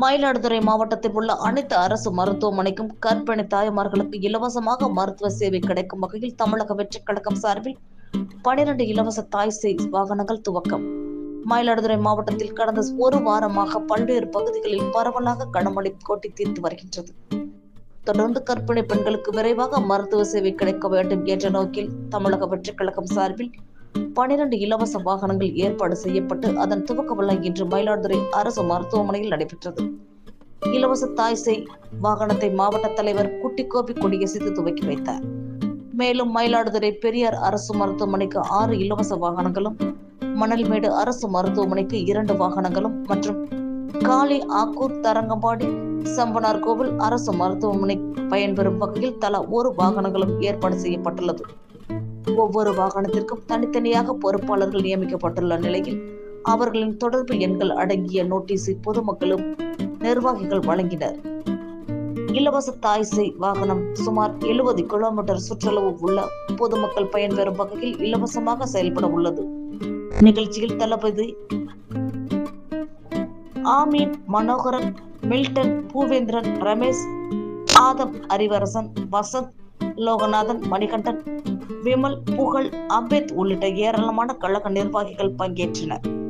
மயிலாடுதுறை மாவட்டத்தில் உள்ள அனைத்து அரசு மருத்துவமனைக்கும் கர்ப்பிணி தாய்மார்களுக்கு இலவசமாக மருத்துவ சேவை கிடைக்கும் வகையில் தமிழக வெற்றிக் கழகம் சார்பில் பனிரெண்டு இலவச தாய் சேய் வாகனங்கள் துவக்கம். மயிலாடுதுறை மாவட்டத்தில் கடந்த ஒரு வாரமாக பல்வேறு பகுதிகளில் பரவலாக கனமழை கொட்டி தீர்த்து வருகின்றது. தொடர்ந்து கர்ப்பிணி பெண்களுக்கு விரைவாக மருத்துவ சேவை கிடைக்க வேண்டும் என்ற நோக்கில் தமிழக வெற்றிக் கழகம் சார்பில் பனிரெண்டு இலவச வாகனங்கள் ஏற்பாடு செய்யப்பட்டு அதன் துவக்க விழா இன்று மயிலாடுதுறை அரசு மருத்துவமனையில் நடைபெற்றது. இலவச தாய் செய் வாகனத்தை மாவட்ட தலைவர் குட்டிக்கோப்பி கொடியசைத்து துவக்கி வைத்தார். மேலும் மயிலாடுதுறை பெரியார் அரசு மருத்துவமனைக்கு ஆறு இலவச வாகனங்களும் மணல்மேடு அரசு மருத்துவமனைக்கு இரண்டு வாகனங்களும் மற்றும் காளி ஆக்கூர் தரங்கம்பாடி சம்பனார் கோவில் அரசு மருத்துவமனை பயன்பெறும் வகையில் தலா ஒரு வாகனங்களும் ஏற்பாடு செய்யப்பட்டுள்ளது. ஒவ்வொரு வாகனத்திற்கும் தனித்தனியாக பொறுப்பாளர்கள் நியமிக்கப்பட்டுள்ள நிலையில் அவர்களின் தொடர்பு எண்கள் அடங்கிய நோட்டீஸை பொதுமக்களும் நிர்வாகிகள் வழங்கினர். இலவச தாய்சை வாகனம் சுமார் எழுபது கிலோமீட்டர் சுற்றளவு உள்ள பொதுமக்கள் பயன்பெறும் வகையில் இலவசமாக செயல்பட உள்ளது. நிகழ்ச்சியில் தளபதி ஆமீன் மனோகரன் மில்டன் பூவேந்திரன் ரமேஷ் ஆதம் அறிவரசன் வசந்த் லோகநாதன் மணிகண்டன் விமல் புகழ் அம்பேத் உள்ளிட்ட ஏராளமான கழக நிர்வாகிகள் பங்கேற்றனர்.